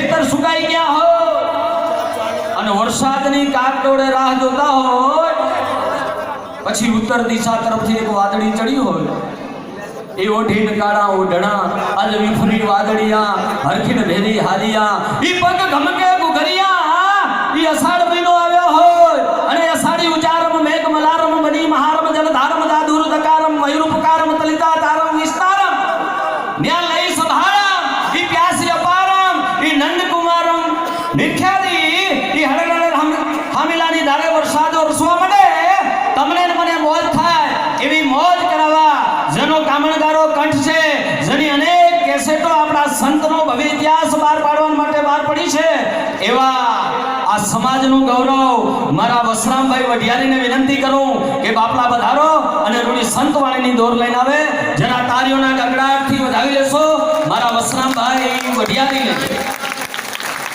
ખેતર સુકાઈ ગયા હોય અને વરસાદની કાટડોળે રાહ જોતા હોય પછી ઉત્તર દિશા તરફથી એક વાદળી ચડી હોય એ ઓઢી નકારા ઓઢણા અલવી ફરી વાદળિયા હરખીન ભેરી હારિયા ઈ પગ ગમકે ગુગરિયા ઈ અષાઢ મહિનો આવ્યો હોય અને અષાઢી ઉચારમ મેઘ મલારમ મડી મહારમ જલધારમ દાદુર દકારમ મયુર ઉપકારમ તલિતા તારમ વિસ્તારમ ન્યાલ નિખ્યાતી ઈ હળગળ હામિલાની ધારે વરસાદ વરસવા મળે તમને મને મોજ થાય. એવી મોજ કરાવવા. જેનો કામણગારો કંઠ છે, જેની અનેક કેસેટો આપણા સંતનો ભવ્ય ઇતિહાસ બહાર પાડવા માટે બહાર પડી છે, એવા આ સમાજનું ગૌરવ મારા વસરામભાઈ વઢિયારીને વિનંતી કરું કે બાપલા વધારો અને રૂડી સંતવાણીની દોર લઈને આવે. જરા તારીઓના ગગડાટથી વધાવી લેશો. મારા વસરામભાઈ વઢિયારીને.